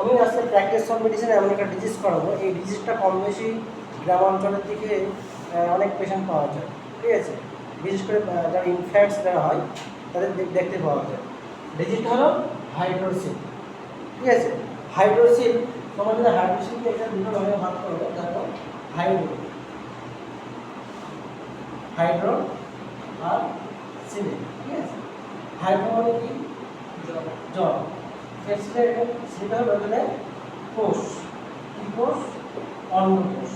আমি আজকে প্র্যাকটিস মেডিসিনে এমন একটা ডিজিজ করাবো। এই ডিজিজটা কম বেশি গ্রাম অঞ্চলের দিকে অনেক পেশেন্ট পাওয়া যায়। ঠিক আছে? বিশেষ করে যারা ইনফ্যাক্টস যারা হয়, তাদের দেখতে পাওয়া যায়। ডিজিজটা হলো হাইড্রোসিল ঠিক আছে? হাইড্রোসিল তোমার যদি হাইড্রোসিলকে এটা দুটো ভাগে ভাগ করব দেখো হাইড্রো হাইড্রো আর সিলে ঠিক আছে? হাইড্রো মানে কি? জল। এক্সরে সেটা হলো এখানে কোষ। কি কোষ? অন্ডকোষ।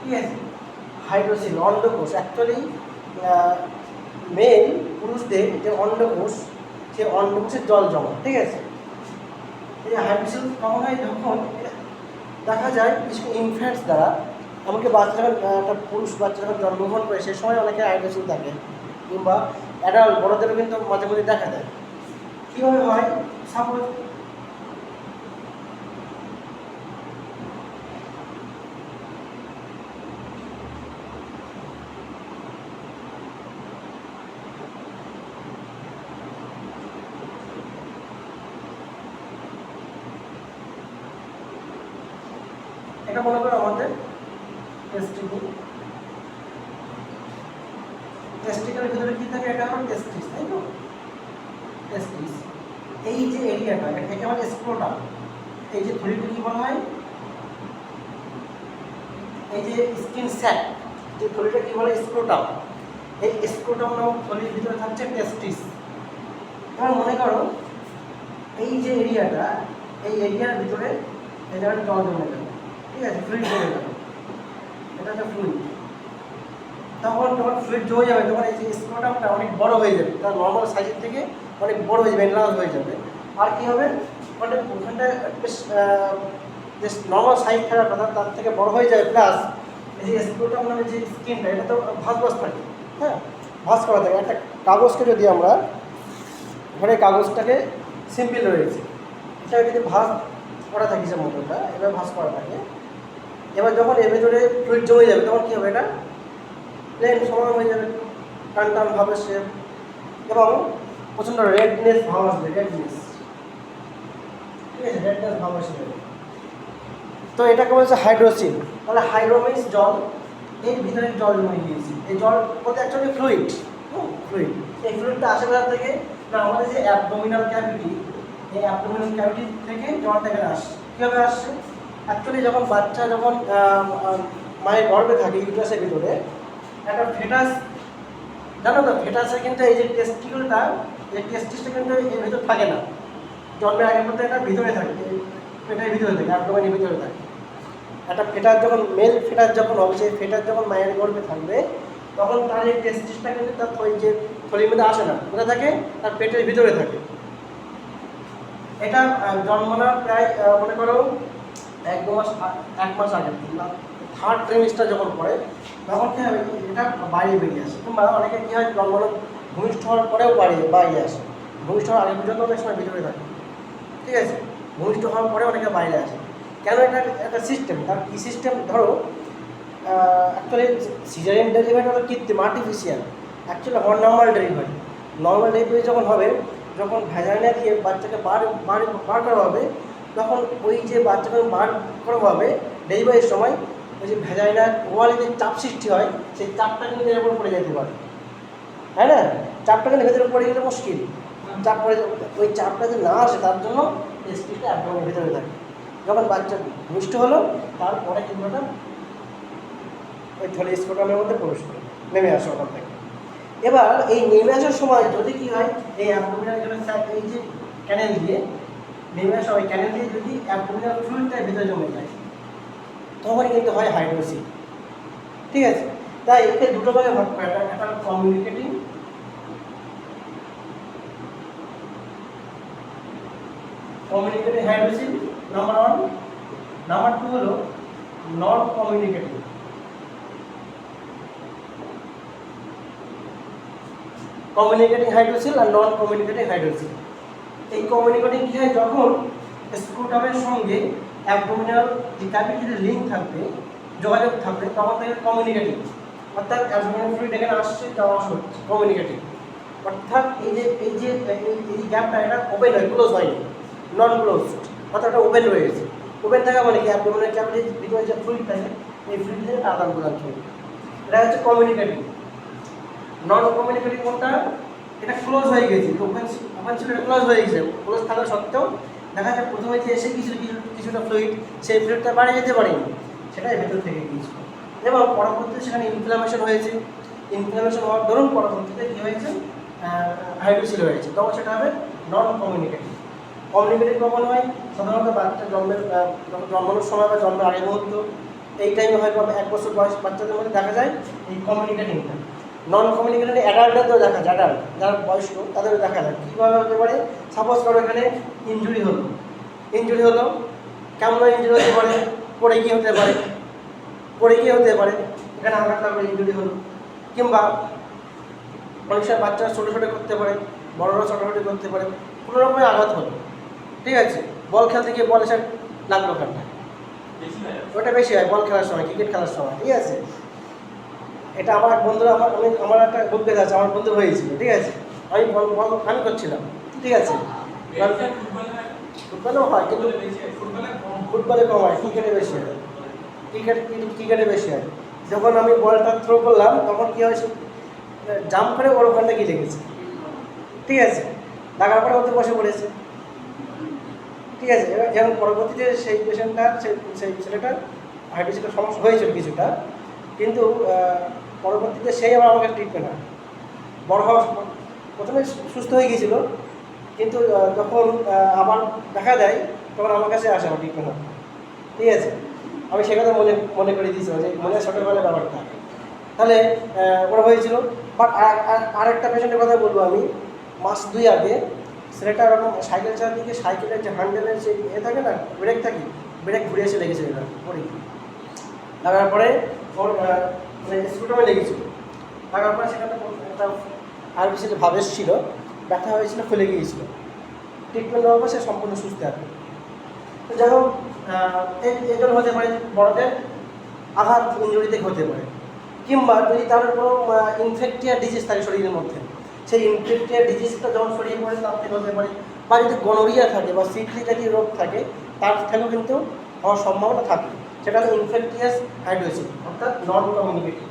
ঠিক আছে? হাইড্রোসিল, অন্ডকোষ। অ্যাকচুয়ালি মেল পুরুষদের যে অন্ডকোষ, সে অন্ডকোষের জল জমা, ঠিক আছে? এই হাইড্রোসিল কখন হয় যখন দেখা যায়, কিছু ইনফ্যান্টস দ্বারা, এমনকি বাচ্চা যখন একটা পুরুষ বাচ্চা যখন জন্মগ্রহণ করে, সে সময় অনেকে হাইড্রোসিল থাকে, কিংবা অ্যাডাল্ট বড়দেরও কিন্তু মাঝে মাঝে দেখা দেয় কীভাবে হয় সাপোজ এটা মনে করো আমাদের টেস্টিকুল টেস্টিকের ভিতরে কি থাকে এটা হলো টেস্টিস তাই তো টেস্টিস এই যে এরিয়াটা এটাকে আমার স্ক্রোটাম এই যে থলিটা কি বলা হয় এই যে স্কিন স্যাক যে থলিটা কি বলে? স্ক্রোটাম এই স্ক্রোটাম নামক থলির ভিতরে থাকছে টেস্টিস এবার মনে করো, এই যে এরিয়াটা এই এরিয়ার ভিতরে এই জায়গাটা জল জমে গেল। ঠিক আছে ফ্লুইড জমে গেল। এটা হচ্ছে ফ্লুইড তখন যখন ফ্লুইড জমে যাবে, তখন এই যে স্ক্রোটামটা অনেক বড় হয়ে যাবে। তার নর্মাল সাইজের থেকে অনেক বড় হয়ে যাবে এনলার্জ হয়ে যাবে। আর কি হবে? ওখানে ওখানটা বেশ যে নর্মাল সাইজ থাকার কথা, তার থেকে বড় হয়ে যায় প্লাস এই যে স্ক্রোটাম নামে যে স্কিনটা এটা তো ভাস ভাস থাকে হ্যাঁ? ভাস করা থাকে। একটা কাগজকে যদি আমরা ঘরে কাগজটাকে সিম্পল রয়েছে এটা যদি ভাস করা থাকে যে মতনটা, এবার ভাস করা থাকে। এবার যখন এর ভেতরে ফ্লুইড জমে যাবে, তখন কী হবে এটা? প্লেন সমান হয়ে যাবে, টান টান ভাবে সে, এবং প্রচণ্ড রেডনেস ভাব আসবে রেডনেস ঠিক আছে তো এটাকে বলছে হাইড্রোসিল। তাহলে হাইড্রোমিক্স জল, এর ভিতরে জল জমে গিয়েছে। এই জল বলতে অ্যাকচুয়ালি ফ্লুইড ফ্লুইড এই ফ্লুইডটা কোথা থেকে? না, আমাদের যে অ্যাবডোমিনাল ক্যাভিটি এই অ্যাবডোমিনাল ক্যাভিটি থেকে জলটা এখানে আসছে কীভাবে আসছে অ্যাকচুয়ালি যখন বাচ্চা যখন মায়ের গর্ভে থাকে ইউটাসের ভিতরে, একটা ফেটাস জানো তো ফেটাসের কিন্তু এই যে টেস্টিকুলটা এই টেস্টিসটা কিন্তু এর ভিতর থাকে না। জন্মের আগে পর্যন্ত এটা ভিতরে থাকে। পেটের ভিতরে থাকে অ্যাবডোমেনের ভিতরে থাকে। একটা ফেটার যখন মেল ফেটার যখন হবে, সেই ফেটার যখন মায়ের গর্ভে থাকবে, তখন তার এই টেস্টিসটা কিন্তু তার যে থলির মধ্যে আসে না, কোথায় থাকে? তার পেটের ভিতরে থাকে। এটা জন্মানোর প্রায় মনে করো, এক দু মাস, এক মাস আগে থার্ড ট্রেমিস্টার যখন পড়ে, তখন কী হবে, এটা বাইরে বেরিয়ে আসে। কিংবা অনেকে কী হয় জন্মানো ভূমিষ্ঠ হওয়ার পরেও বাইরে বাইরে আসে। ভূমিষ্ঠ হওয়ার আগে পর্যন্ত অনেক সময় ভিতরে থাকে। ঠিক আছে? ভূমিষ্ঠ হওয়ার পরে অনেকে বাইরে আসে কেন এটা একটা সিস্টেম তার কী সিস্টেম ধরো অ্যাকচুয়ালি সিজারিয়ান ডেলিভারি হলো কৃত্রিম artificial actually normal delivery normal delivery যখন হবে, যখন ভ্যাজাইনা দিয়ে বাচ্চাকে বার বার বার করা হবে, তখন ওই যে বাচ্চাকে বার করা হবে ডেলিভারির সময় ওই যে ভ্যাজাইনার ওয়ালে যে চাপ সৃষ্টি হয়, সেই চাপটা কিন্তু এর উপর পড়ে যেতে পারে। হ্যাঁ না? চাপটা কিন্তু ভেতরে পড়ে গেলে মুশকিল। চাপ পড়ে ওই চাপটা যে না আসে, তার জন্য টেস্টিসটা একদম ভিতরে থাকে। যখন বাচ্চা মিষ্ট হলো, তারপরে কিন্তু ওটা ওই থলি স্কোটামের মধ্যে প্রবেশ করে, নেমে আসে ওখান থেকে। এবার এই নেমে আসার সময় যদি কি হয়, এই অ্যাবডোমিনাল এই যে ক্যানেল দিয়ে নেমে আসা ওই ক্যানেল দিয়ে যদি অ্যাবডোমিনাল ফ্লুইডটা ভিতরে জমে যায় তখন কিন্তু হয় হাইড্রোসিল ঠিক আছে? তাই একে দুটো ভাগে ভাগ একটা communicating communicating hydrocele number one number two হলো নন কমিউনিকেটিং কমিউনিকেটিং হাইড্রোসিল আর নন কমিউনিকেটিং হাইড্রোসিল এই কমিউনিকেটিং কী হয়? যখন স্ক্রুটামের সঙ্গে অ্যাবডোমিনাল যে ক্যাভিটিতে লিঙ্ক থাকবে, যোগাযোগ থাকবে, তখন তাকে কমিউনিকেটিং অর্থাৎ অ্যাবডোমিনাল ফ্লুইড এখানে আসছে যাওয়া আসা হচ্ছে কমিউনিকেটিং অর্থাৎ এই যে এই যে, এই- গ্যাপটা এটা ওপেন হয় ক্লোজ হয়নি নন ক্লোজ অর্থাৎ ওপেন রয়েছে ওপেন থাকা মানে কি? অ্যাবডোমিনাল ক্যাভিটির ভিতরে যে ফ্লুইড থাকে এই থেকে আদান প্রদান চলবে এটা হচ্ছে কমিউনিকেটিভ নন কমিউনিকেটিভ কোনটা? এটা ক্লোজ হয়ে গেছে। ওপেন ওপেন ছিল এটা ক্লোজ হয়ে গেছে। ক্লোজ থাকা সত্ত্বেও দেখা যায় প্রথমে যে এসে কিছু কিছু, কিছুটা ফ্লুইড সেই ফ্লুইডটা বাড়ি যেতে পারেনি সেটাই ভেতর থেকে গিয়েছিল। এবং পরবর্তীতে সেখানে ইনফ্লামেশন হয়েছে। ইনফ্লামেশন হওয়ার দরুন পরবর্তীতে কী হয়েছে? হাইড্রোসিল হয়েছে। তখন সেটা হবে নন কমিউনিকেটিভ কমিউনিকেটিভ কখন হয়, সাধারণত বাচ্চা জন্মের জন্মানোর সময় বা জন্মের আগের মুহূর্ত, এই টাইমে হয় হয়তো এক বছর বয়স বাচ্চাদের মধ্যে দেখা যায় এই কমিউনিকেটিংটা নন কমিউনিকেটিভ অ্যাডাল্টদেরও দেখা যায় অ্যাডাল্ট যারা বয়স্ক, তাদেরও দেখা যায়। কীভাবে হতে পারে? সাপোজ করো এখানে ইনজুরি হলো। ইনজুরি হলো, কেমন ইনজুরি হতে পারে? পড়ে গিয়ে হতে পারে? পড়ে গিয়ে হতে পারে? এখানে আঘাত লাগলে ইনজুরি হলো। কিংবা অনেক সময় বাচ্চারা ছোটো ছোটো করতে পারে, বড়রা ছোটোখাটো করতে পারে, কোনো রকমের আঘাত হলো। ঠিক আছে বল খেলতে গিয়ে বল এসে লাগল ওখানটা ওটা বেশি হয় বল খেলার সময় ক্রিকেট খেলার সময় ঠিক আছে। এটা আমার এক বন্ধুরা আমার আমি আমার একটা অভিজ্ঞতা আছে আমার বন্ধু হয়েছিল ঠিক আছে। আমি বল বল আমি করছিলাম ঠিক আছে। ফুটবলেও হয় কিন্তু ফুটবলে কম হয়। ক্রিকেটে বেশি হয়। ক্রিকেট ক্রিকেটে বেশি হয়। যখন আমি বলটা থ্রো করলাম তখন কী হয়েছে? জাম্প করে ওর ওখানটা গিয়ে লেগেছে। ঠিক আছে। লাগার পরে ওতে বসে পড়েছে। ঠিক আছে যেমন পরবর্তীতে সেই পেশেন্টটার, সেই সেই ছেলেটার হাইড্রোসিলের সমস্যা হয়েছিল কিছুটা, কিন্তু পরবর্তীতে সেই আবার আমাকে ট্রিটমেন্ট হয়। বড় হওয়ার প্রথমে সুস্থ হয়ে গিয়েছিল, কিন্তু যখন আমার দেখা দেয়, তখন আমার কাছে আসে আমার ট্রিটমেন্ট ঠিক আছে, আমি সে কথা মনে মনে করে দিয়েছিলাম যে মনে ছোটোবেলার ব্যাপারটা। তাহলে ওরা হয়েছিল বাট আরেকটা পেশেন্টের কথা বলব আমি, মাস দুই আগে ছেলেটা এরকম সাইকেল দিকে সাইকেলের যে হ্যান্ডেলের যে এ থাকে না ব্রেক থাকে ব্রেক ঘুরে এসে লেগেছে এটা পরে। লাগার পরে ওর মানে স্কুটারে লেগেছিল। লাগার পরে সেখানে একটা আর আরবিসিতে ভাব এসেছিল, ব্যথা হয়েছিল, খুলে গিয়েছিল। ট্রিটমেন্ট দেওয়ার পর সে সম্পূর্ণ সুস্থ আছে তো যাই হোক এই হতে পারে বড়দের আঘাত ইঞ্জুরিতে হতে পারে। কিংবা যদি তার কোনো ইনফেক্টিয়া ডিজিজ থাকে শরীরের মধ্যে সেই ইনফেক্টিয়া ডিজিজটা যখন শরীরে পড়ে, তার থেকে হতে পারে বা যদি গনোরিয়া থাকে বা সিকলি জাতীয় রোগ থাকে, তার থেকেও কিন্তু হওয়ার সম্ভাবনা থাকে। সেটা হলো ইনফেক্টিয়াস হাইড্রোসিল অর্থাৎ নন কমিউনিকেটিভ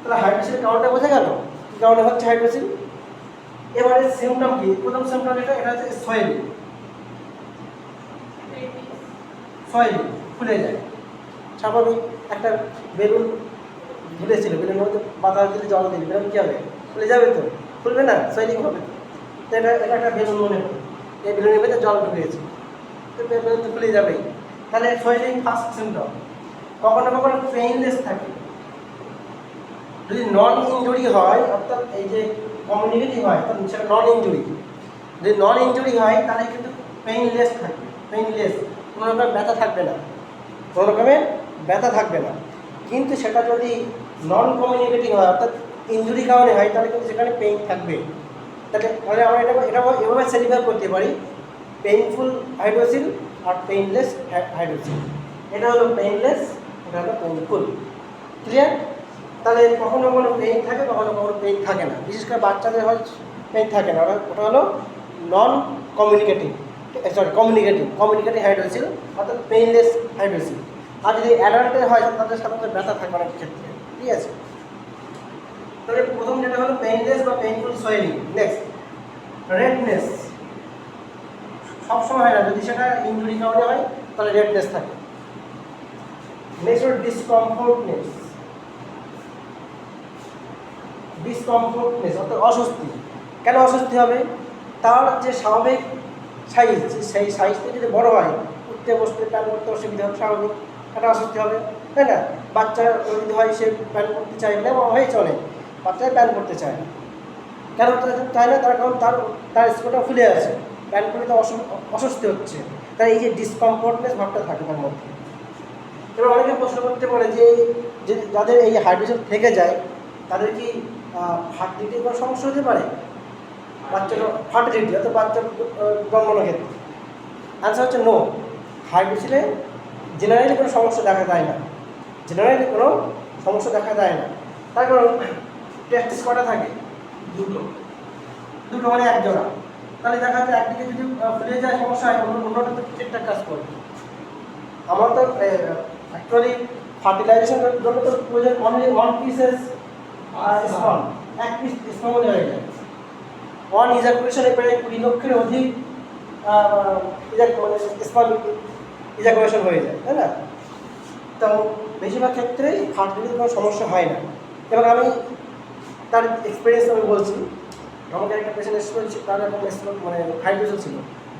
তাহলে হাইড্রোসিল কারণটা বোঝা গেল? কী কারণে হচ্ছে হাইড্রোসিল এবারে সিমটম কি? প্রথম সিমটম এটা এটা হচ্ছে সয়েলিং সয়েলিং ফুলে যায়। স্বাভাবিক একটা বেলুন ঝুলেছিল বেলুনের মধ্যে বাতাস দিলে জল দিলে বেলুন কী হবে? ফুলে যাবে তো? খুলবে না? সয়েলিং হবে তো। এটা এটা একটা বেলুন মনে হয়। এই বেলুনের মধ্যে জল ঢুকেছে। তো বেলুন তো ফুলে যাবেই। তাহলে সয়েলিং ফার্স্ট সিমটম কখনো কখনো পেইনলেস থাকে। যদি নন ইনজুরি হয়, অর্থাৎ এই যে কমিউনিকেটিভ হয় তাহলে সেটা নন ইনজুরি যদি নন ইনজুরি হয়, তাহলে কিন্তু পেইনলেস থাকবে। পেইনলেস কোনো রকম ব্যথা থাকবে না। কোনো রকমের ব্যথা থাকবে না। কিন্তু সেটা যদি নন কমিউনিকেটিং হয়, অর্থাৎ ইনজুরি কারণে হয়, তাহলে কিন্তু সেখানে পেইন থাকবে। তাহলে তাহলে আমরা এটা এটা এভাবে সেলিফাই করতে পারি পেইনফুল হাইড্রোসিল আর পেইনলেস হাইড্রোসিল এটা হলো পেইনলেস এটা হলো পেইনফুল ক্লিয়ার তাহলে কখনো কখনো পেইন থাকে, কখনো কখনো পেইন থাকে না। বিশেষ করে বাচ্চাদের হয় পেইন থাকে না। ওটা হলো non communicative sorry communicative communicative hydrocele অর্থাৎ পেইনলেস হাইড্রোসিল আর যদি অ্যাডাল্টের হয়, তাদের সাধারণত ব্যথা থাকে অনেক ক্ষেত্রে। ঠিক আছে? তাহলে প্রথম যেটা হলো পেইনলেস বা পেইনফুল সোয়েলিং নেক্সট রেডনেস সবসময় হয় না, যদি সেটা ইঞ্জুরি কারণে হয়, তাহলে রেডনেস থাকে। নেক্সট হলো ডিসকমফোর্টনেস ডিসকমফোর্টনেস অর্থাৎ অস্বস্তি। কেন অস্বস্তি হবে? তার যে স্বাভাবিক সাইজ সেই সাইজটা যদি বড় হয়, উঠতে, বসতে, প্যান করতে অসুবিধা হবে, স্বাভাবিক। একটা অস্বস্তি হবে? তাই না? বাচ্চা যদি হয়, সে প্যান করতে চাইলে হয়ে চলে। বাচ্চা প্যান করতে চায় না। কেন চায় না তার কারণ তার তার স্কুলটা ফুলে আছে প্যান করলে তো অস- অস্বস্তি হচ্ছে। তাই এই যে ডিসকমফোর্টনেস ভাবটা থাকে তার মধ্যে। এবার অনেকে প্রশ্ন করতে পারে যে যাদের এই হাইড্রোজেন থেকে যায়, তাদের কি ফার্টিলিটি কোনো সমস্যা হতে পারে? বাচ্চার ফার্টিলিটি অর্থাৎ বাচ্চার জন্মানোর ক্ষেত্রে। অ্যান্সার হচ্ছে নো হাইড্রোসিলে জেনারেলি কোনো সমস্যা দেখা যায় না। জেনারেলি কোনো সমস্যা দেখা যায় না। তার কারণ টেস্টিস কটা থাকে? দুটো। দুটো মানে এক জোড়া। তাহলে দেখা যাচ্ছে একদিকে যদি ফুলে যায় সমস্যা হয়, অন্য অন্যটা তো ঠিকঠাক কাজ করবে। আমার তো অ্যাকচুয়ালি ফার্টিলাইজেশনের জন্য তো প্রয়োজন অনলি ওয়ান পিসেস স্পন এক পিস স্পন হয়ে যায়। ওয়ান ইজাকুলেশনে প্রায় কুড়ি লক্ষের অধিক মানে স্পন ইজাকুলেশন হয়ে যায়, তাই না? তো বেশিরভাগ ক্ষেত্রেই ফার্টিলিটির কোনো সমস্যা হয় না। এবং আমি তার এক্সপিরিয়েন্স আমি বলছি। আমাকে একটা পেশেন্ট এসেছিল তার স্ট্রোক মানে হাইড্রোজেল ছিল।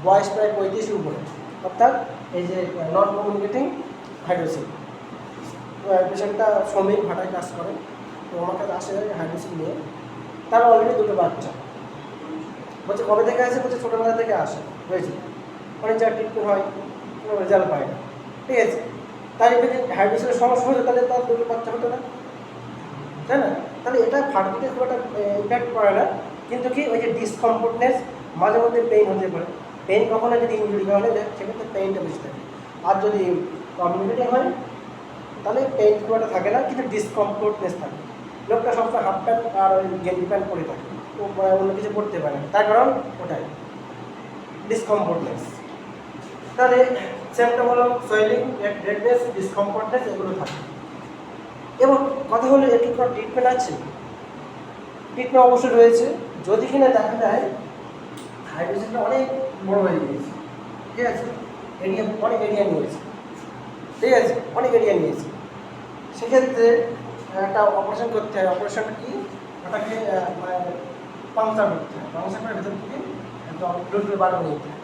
বয়স প্রায় পঁয়ত্রিশের উপরে। অর্থাৎ এই যে নন কমিউনিকেটিং হাইড্রোসিল পেশেন্টটা শ্রমিক ভাটায় কাজ করে। তো, আমার কাছে আসে হাইড্রোসিল নিয়ে। তার অলরেডি দুটো বাচ্চা। বলছে, কবে থেকে আসে? বলছে, ছোটোবেলা থেকে আসে। হয়েছে অনেক জায়গায় ট্রিটমেন্ট হয়, কোনো রেজাল্ট পায় না। ঠিক আছে? তার যদি হাইড্রোসিলের সমস্যা হতো, তাহলে তার দুটো বাচ্চা হতো না। তাই না? তাহলে এটা ফার্টিলিটি খুব একটা ইম্প্যাক্ট করে না। কিন্তু কি, ওই যে ডিসকমফোর্টনেস মাঝে মধ্যে পেইন হতে পারে। পেইন কখনো যদি ইঞ্জুরি যায় সেক্ষেত্রে পেইনটা বেশি থাকে। আর যদি কমিউনিটি হয়, তাহলে পেইন খুব একটা থাকে না, কিন্তু ডিসকমফোর্টনেস থাকে। লোকটা সবসময় হাফ প্যান্ট আর ওই গেঞ্জি প্যান্ট পরে থাকে। ও অন্য কিছু করতে পারে না। তার কারণ ওটাই ডিসকমফোর্টনেস তাহলে সিমটম হলো সোয়েলিং রেডনেস ডিসকমফোর্টনেস এগুলো থাকে। এবং কথা হলো, এর কি কোনো ট্রিটমেন্ট আছে? ট্রিটমেন্ট অবশ্যই রয়েছে। যদি কিনা দেখা যায়, হাইড্রোজেনটা অনেক বড় হয়ে গিয়েছে। ঠিক আছে? এরিয়া, অনেক এরিয়া নিয়েছে। ঠিক আছে? অনেক এরিয়া নিয়েছে। সেক্ষেত্রে একটা অপারেশন করতে হয়। অপারেশন কি? ওটাকে মানে পাংচার করতে হয়। পাংচার করে ভেতর থেকে ব্লড বার করে নিতে হয়।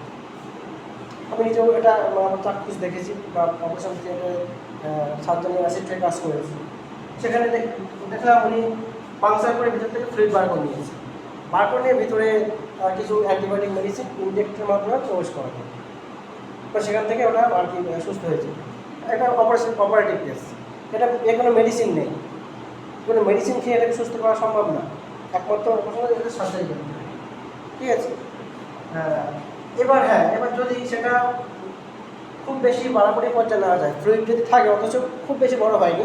আমি নিজেও এটা চাক্ষুষ দেখেছি বা অপারেশন থিয়েটারে সাতজনের অ্যাসিড থেকে কাজ করেছি। সেখানে দেখ- দেখলাম উনি পাংচার করে ভিতর থেকে ফ্লুইড বার করে নিয়েছে। বার করে নিয়ে ভিতরে কিছু অ্যান্টিবায়োটিক মেডিসিন ইনজেক্টের মাধ্যমে প্রবেশ করা। হয় তো সেখান থেকে ওটা আর কি সুস্থ হয়েছে। এটা অপারেশন অপারেটিভ কেস এটা এ কোনো মেডিসিন নেই। কোনো মেডিসিন খেয়ে এটাকে সুস্থ করা সম্ভব না। একমাত্র অপারেশন এটা সার্জারি করতে ঠিক আছে? হ্যাঁ এবার হ্যাঁ এবার যদি সেটা খুব বেশি বাড়াবাড়ি পর্যায়ে নেওয়া যায় ফ্লুইড যদি থাকে, অথচ খুব বেশি বড় হয়নি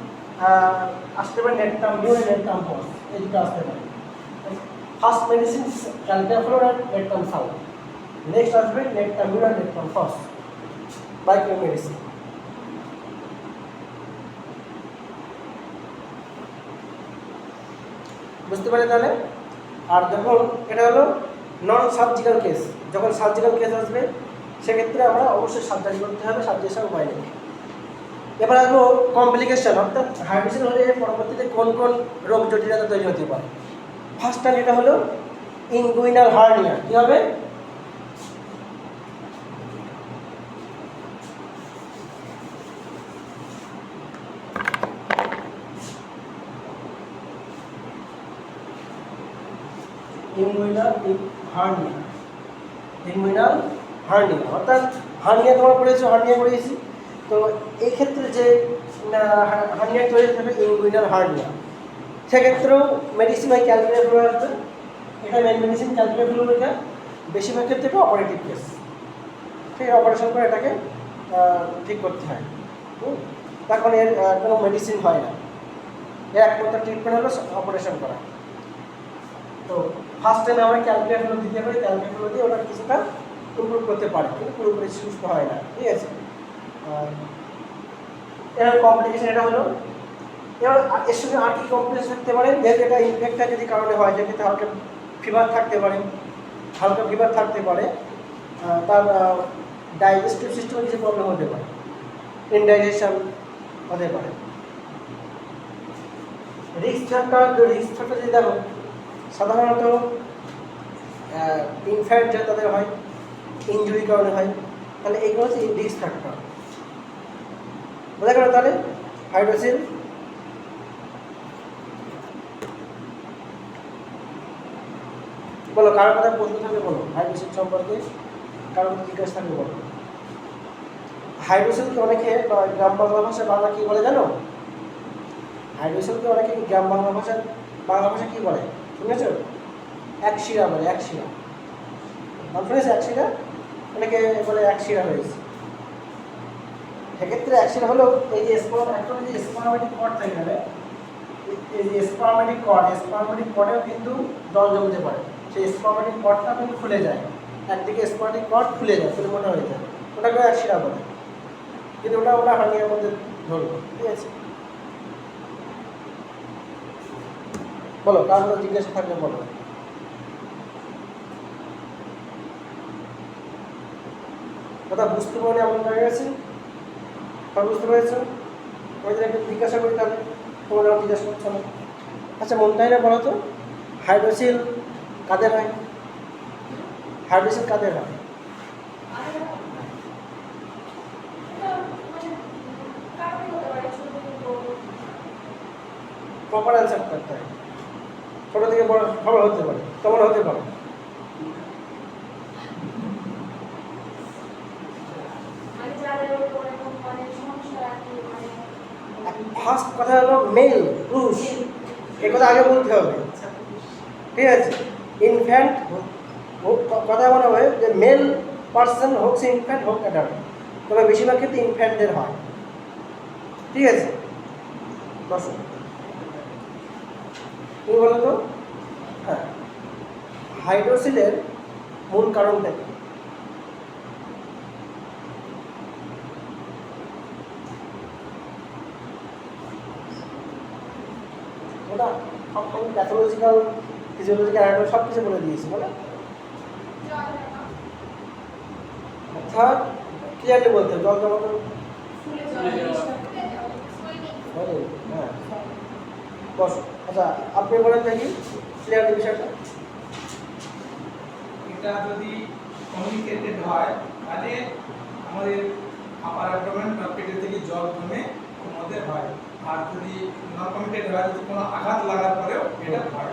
আসতে পারে নেট্রামিউন নেট্রামফস এই দুটো আসতে পারে। ফার্স্ট মেডিসিন ক্যালকুলিয়ে ফ্লোর আর নেট্রামসাল নেক্সট আসবে নেট্রামিউন আর নেট্রামফস বাইকের মেডিসিন বুঝতে পারে তাহলে? আর যখন এটা হলো নন সার্জিক্যাল কেস যখন সার্জিক্যাল কেস আসবে, সেক্ষেত্রে আমরা অবশ্যই সার্জারি করতে হবে সার্জারি উপায় নেই। এবার আসব কমপ্লিকেশন অর্থাৎ হাইড্রোসিন হলে পরবর্তীতে কোন কোন রোগ জটিলতা তৈরি হতে পারে? ফার্স্ট টাইম যেটা হলো ইনগুইনাল হার্নিয়া কী হবে? হার্নিয়া হার্নিয়া অর্থাৎ হার্নিয়া তোমার পড়েছো হার্নিয়া করিয়েছি তো এই ক্ষেত্রে যে হার্নিয়া তৈরি হবে ইনগুইনাল হার্নিয়া। সেক্ষেত্রেও মেডিসিন হয় ক্যালকুলেট ফ্লো আসবে এটা মেন মেডিসিন ক্যালকুলেট ফ্লো এটা বেশিরভাগ ক্ষেত্রে অপারেটিভ কেস ঠিক অপারেশন করে এটাকে ঠিক করতে হয়? তখন এর কোনো মেডিসিন হয় না। এর একমাত্র ট্রিটমেন্ট হলো অপারেশন করা। তো ফার্স্ট টাইমে আমরা ক্যালকুলেটর দিতে পারি ক্যালকুলেটর দিয়ে ওটা কিছুটা ইমপ্রুভ করতে পারি, কিন্তু পুরোপুরি সুস্থ হয় না। ঠিক আছে? এর কমপ্লিকেশন এটা হলো। এবার এর সঙ্গে আর কি কমপ্লিকেশন থাকতে পারে? যেহেতু এটা ইনফেক্টটা যদি কারণে হয় যেক্ষেত্রে হালকা ফিভার থাকতে পারে, হালকা ফিভার থাকতে পারে তার ডাইজেস্টিভ সিস্টেমে কিছু প্রবলেম হতে পারে। ইনডাইজেশন হতে পারে। রিস্ক ফ্যাক্টর রিস্ক ফ্যাক্টর যদি দেখো, সাধারণত ইনফ্যাক্ট যা তাদের হয় ইঞ্জুরি কারণে হয়, তাহলে এইগুলো হচ্ছে রিস্ক ফ্যাক্টর বোঝা গেল তাহলে? হাইড্রোসিল? বলো, কারোর কথা প্রশ্ন থাকলে বলো, হাইড্রোসিল সম্পর্কে কারণ জিজ্ঞাসা থাকবে বলো। হাইড্রোসেলকে অনেকে গ্রাম বাংলা ভাষায় বাংলা কী বলে জানো? হাইড্রোসেলকে অনেকে গ্রাম বাংলা ভাষায়, বাংলা ভাষা কী বলে? শুনেছ? এক শিরা বলে এক শিরা নাম এক শিরা অনেকে বলে এক শিরা হয়েছে। সেক্ষেত্রে এক শিরা হলেও এই যে একটা যে স্পারমেটিক কর্ড থাকে এখানে এই যে স্পারমেটিক কর্ড স্পারমেটিক কর্ডেও কিন্তু জল জমতে পারে সেই স্পারমেটিক কর্ডটা কিন্তু খুলে যায়। একদিকে স্পারমেটিক কর্ড খুলে যায়, খুলে মোটা হয়ে যায়। ওটাকে এক শিরা বলে। কিন্তু ওটা ওটা হানিয়ার মধ্যে ধরবো, ঠিক আছে? বলো, কার কথা জিজ্ঞাসা থাকলে বলো। কথা বুঝতে পারি এমন হয়ে গেছে? সব বুঝতে পেরেছ তোমাদের একটু জিজ্ঞাসা করি তাহলে তোমরা আমার জিজ্ঞাসা করছ না আচ্ছা মনটাই না বলো তো, হাইড্রোসিল কাদের হয়? হাইড্রোসিল কাদের হয়? প্রপার অ্যান্সার করতে হয়। ছোটো থেকে বড়, সবার হতে পারে তোমার হতে পারে। কথা হলো মেল পুরুষ। এ কথা আগে বলতে হবে। ঠিক আছে? ইনফ্যান্ট কথা মনে হয় যে মেল পার্সন হোক সে ইনফ্যান্ট হোক অ্যাডাল্ট তবে বেশিরভাগ ক্ষেত্রে ইনফ্যান্টদের হয়। ঠিক আছে? দর্শক তুমি বলো তো হ্যাঁ হাইড্রোসিলের মূল কারণটা কি? সব প্যাথোলজিক্যাল ফিজিওলজিক্যাল অ্যানাটমি সব কিছু বলে দিয়েছি, বলে। অর্থাৎ ক্লিয়ারলি বলতে জল জমাতে হ্যাঁ। বস আচ্ছা আপনি বলেন দেখি ক্লিয়ারলি বিষয়টা? এটা যদি কমিউনিকেটেড হয়, তাহলে আমাদের আপার অ্যাবডোমেন বা পেটের থেকে জল ওর মধ্যে হয়। আর যদি নন হয় যদি কোনো আঘাত লাগার পরেও এটা হয়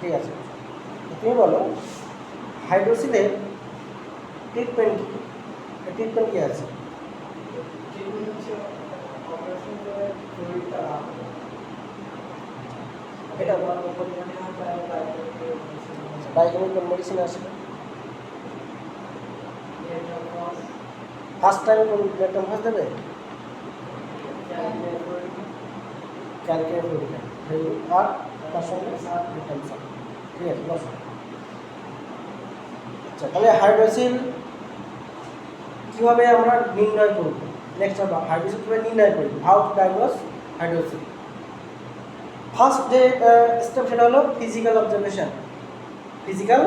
ঠিক আছে। তুমি বলো হাইড্রোসিলের ট্রিটমেন্ট কি? ট্রিটমেন্ট কি আছে? এটা বায়োকেমিক্যাল মেডিসিন আছে। ফার্স্ট টাইম কোন ব্লাড ফার্স্ট দেবে? ক্যালকুলেট করে আর তার সঙ্গে রিটেনশন ঠিক আছে বস আচ্ছা তাহলে হাইড্রোসিল কীভাবে আমরা নির্ণয় করব? নেক্সট আমরা হাইড্রোসিল কীভাবে নির্ণয় করি how to diagnose hydrocele first যে স্টেপ সেটা হলো physical observation physical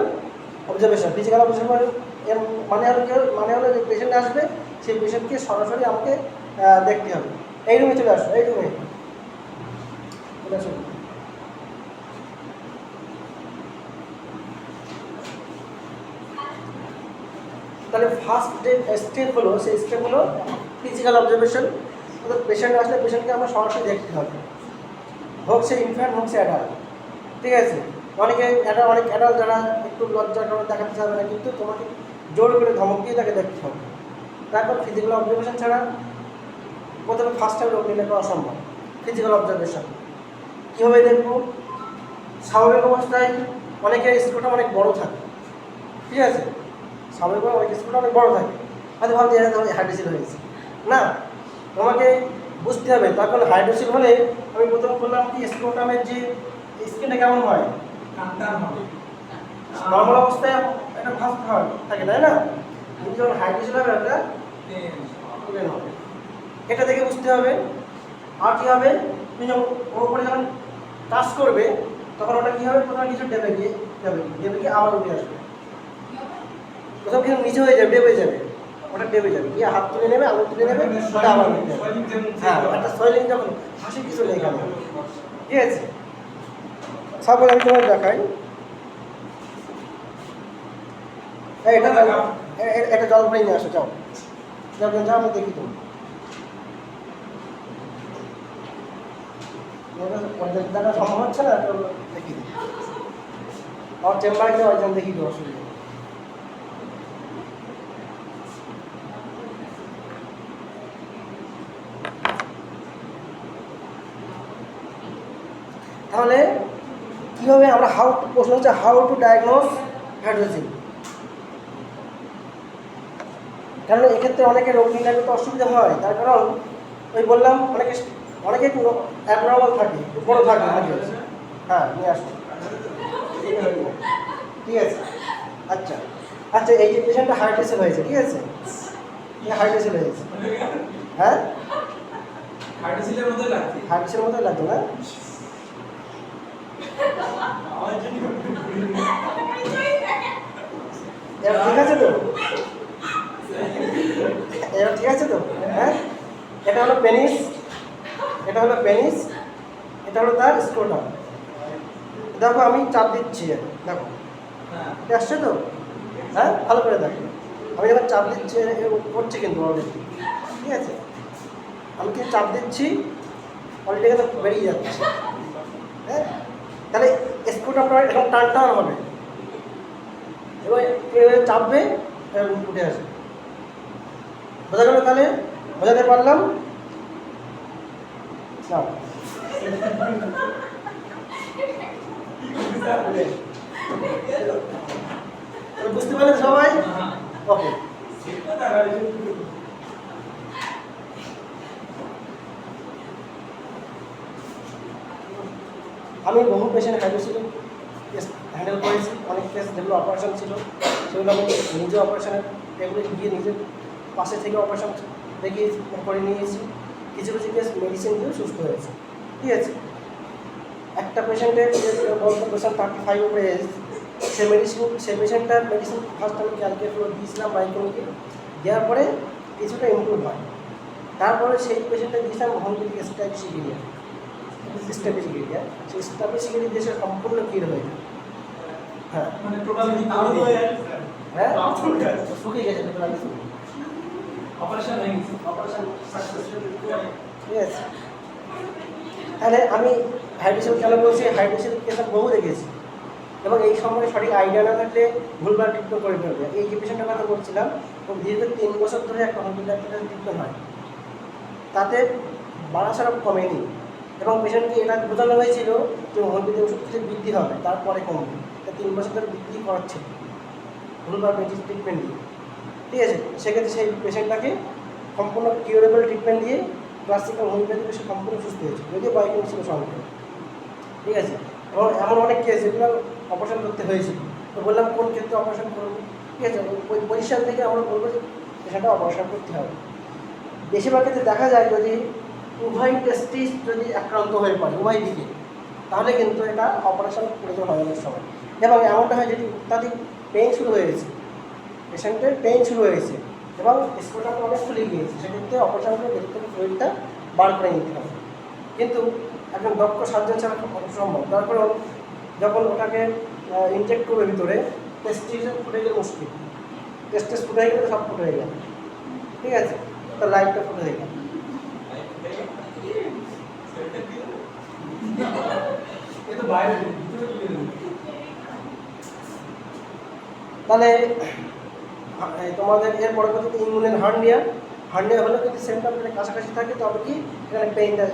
observation physical observation এর মানে হলো কি- মানে হলো যে পেশেন্ট আসবে, সেই পেশেন্টকে সরাসরি আমাকে দেখতে হবে। এই রুমে চলে আসো, এই রুমে তাহলে ফার্স্ট স্টেপ হলো, সেই স্টেপ হলো ফিজিক্যাল অবজারভেশন অর্থাৎ পেশেন্ট আসলে পেশেন্টকে আমরা সরাসরি দেখতে হবে। হোক সে ইনফ্যান্ট হোক সে অ্যাডাল্ট ঠিক আছে? অনেকে অ্যাডাল্ট অনেক অ্যাডাল্ট যারা একটু লজ্জা কারণে দেখাতে চাবে না, কিন্তু তোমাকে জোর করে ধমক দিয়ে তাকে দেখতে হবে। তারপর ফিজিক্যাল অবজারভেশন ছাড়া প্রথমে ফার্স্ট টাইম রোগ করা অসম্ভব ফিজিক্যাল অবজারভেশন কীভাবে দেখব? স্বাভাবিক অবস্থায় অনেকের স্কুলটা অনেক বড় থাকে। ঠিক আছে? স্বাভাবিক অনেক স্কুলটা অনেক বড় থাকে। হয়তো ভাবছি এটা তো হাইড্রোসিল হয়েছে না, তোমাকে বুঝতে হবে, তখন হাইড্রোসিল হলে আমি প্রথম বললাম কি স্ক্রোটামের যে স্কিনটা কেমন হয়? নর্মাল অবস্থায় একটা ফার্স্ট হয়, থাকে, তাই না? কিন্তু যখন হাইড্রোসিল হবে একটা হবে। এটা দেখে বুঝতে হবে। আর কী হবে? তুমি যখন ওর উপরে যখন টাচ করবে তখন ওটা কী হবে? কোথাও কিছু ডেবে গিয়ে যাবে ডেবে গিয়ে আবার উঠে আসবে। কোথাও কিছু নিচে হয়ে যাবে ডেবে যাবে। ওটা ডেবে যাবে। গিয়ে হাত তুলে নেবে আঙুল তুলে নেবে ওটা আবার হ্যাঁ একটা সোয়েলিং যখন হাসি কিছু নেই এখানে ঠিক আছে? সাপোজ আমি তোমার দেখাই। এটা এটা জল ভরে নিয়ে আসো যাও, যাও আমি দেখি তুমি পঞ্চাশ না চেম্বারে অসুবিধা তাহলে কীভাবে আমরা হাউ টু প্রশ্ন হচ্ছে হাউ টু ডায়াগনোস হাইড্রোজেন কারণ এক্ষেত্রে অনেকে রোগ নির্ণয় করতে অসুবিধা হয়? তার কারণ ওই বললাম, অনেকে অনেকে অ্যাবনর্মাল থাকে বড় থাকে হ্যাঁ নিয়ে আসো। ঠিক আছে। আচ্ছা। আচ্ছা এই যে পেশেন্টটা হাইড্রেসেল হয়েছে ঠিক আছে? হাইড্রেসেল হয়েছে। হ্যাঁ? লাগছে। হাইড্রেসের মতো লাগতো না? এবার ঠিক আছে তো? এবার ঠিক আছে তো? হ্যাঁ? এটা হলো পেনিস এটা হলো পেনিস এটা হলো তার স্ক্রোটাম দেখো আমি চাপ দিচ্ছি দেখো। হ্যাঁ। এটা আসছে তো? হ্যাঁ ভালো করে দেখো। আমি যখন চাপ দিচ্ছি করছে কিন্তু অলরেডি ঠিক আছে? আমি কি চাপ দিচ্ছি? অলরেডি কিন্তু বেরিয়ে যাচ্ছে। হ্যাঁ? তাহলে স্ক্রুটা এখন টান টান হবে। এবার চাপবে? উঠে আসবে। বোঝা গেল তাহলে? বোঝাতে পারলাম? বুঝতে পারলেন সবাই? ওকে আমি বহু পেশেন্ট হাইড্রোসিল কেস হ্যান্ডেল করেছি অনেক কেস যেগুলো অপারেশন ছিল সেগুলো আমি নিজে অপারেশনের এগুলো গিয়ে নিজের পাশে থেকে অপারেশন দেখিয়ে করে নিয়েছি। কিছু কিছু কেস মেডিসিন দিয়ে সুস্থ হয়েছে। ঠিক আছে? একটা পেশেন্টের বলতো পেশেন্ট থার্টি ফাইভ উপরে এজ সে মেডিসিন সে পেশেন্টটার মেডিসিন ফার্স্ট আমি ক্যালকুলেট করে দিয়েছিলাম বাইকোনকে দেওয়ার পরে কিছুটা ইমপ্রুভ হয়। তারপরে সেই পেশেন্টটা দিয়েছিলাম হোমিওপ্যাথিক স্ট্যাটিসিকেরিয়া স্ট্যাটিসিকেরিয়া সেই স্ট্যাটিসিকেরি দেশে সম্পূর্ণ ক্লিয়ার হয়ে যায় হ্যাঁ। মানে টোটালি হ্যাঁ শুকিয়ে গেছে টোটালি অপারেশন অপারেশন তাহলে আমি হাইড্রোসেল কেন বলছি? হাইড্রোসেল পেশেন্ট বহু দেখেছি এবং এই সম্পর্কে সঠিক আইডিয়া না থাকলে ভুলভাল ট্রিটমেন্ট করে ফেলবে। এই যে পেশেন্টের কথা বলছিলাম দীর্ঘ তিন বছর ধরে একটা হোমিও ডাক্তারের ট্রিটমেন্ট হয়। তাতে বাড়াসারা কমেনি। এবং পেশেন্টকে এটা বোঝানো হয়েছিল যে হোমিওপ্যাথি ওষুধ বৃদ্ধি হবে, তারপরে কমবে। তা তিন বছর ধরে বৃদ্ধি করাচ্ছে মেডিসিন ট্রিটমেন্ট দিয়ে ঠিক আছে? সেক্ষেত্রে সেই পেশেন্টটাকে সম্পূর্ণ কিউরেবল ট্রিটমেন্ট দিয়ে ক্লাসিক্যাল হোমিওপ্যাথি সে সম্পূর্ণ সুস্থ হয়েছে, যদিও ছিল সঙ্গে ঠিক আছে? এবং এমন অনেক কেস যেগুলো অপারেশন করতে হয়েছে। তো বললাম, কোন ক্ষেত্রে অপারেশন করব? ঠিক আছে? ওই পজিশন থেকে আমরা বলব যে পেশেন্টটা অপারেশন করতে হবে। বেশিরভাগ ক্ষেত্রে দেখা যায় যদি উভয় টেস্টিস যদি আক্রান্ত হয়ে পড়ে, উভয় দিকে, তাহলে কিন্তু এটা অপারেশন প্রয়োজন হয় অনেক সময়। এবং এমনটা হয় যদি অত্যাধিক পেইন শুরু হয়েছে পেশেন্টের পেইন শুরু হয়েছে এবং স্পোর্টাম অনেক ফুলে গিয়েছে। সেক্ষেত্রে অপারেশন করে ভেতর থেকে ফ্লুইডটা বার করে নিতে হবে। কিন্তু একজন দক্ষ সার্জন ছাড়া খুব অসম্ভব। তার কারণ যখন ওটাকে ইনজেক্ট করবে ভিতরে টেস্টিস ফুটে গেলে মুশকিল। টেস্টেস ফুটে গেলে সব ফুটে হয়ে যাবে ঠিক আছে? তার লাইফটা ফুটে হয়ে তাহলে তোমাদের এর পরবর্তীতে ইমুনের হার্নিয়া হার্নিয়া হলে যদি সেন্টার কাছাকাছি থাকে, তবে কি এখানে পেইনটা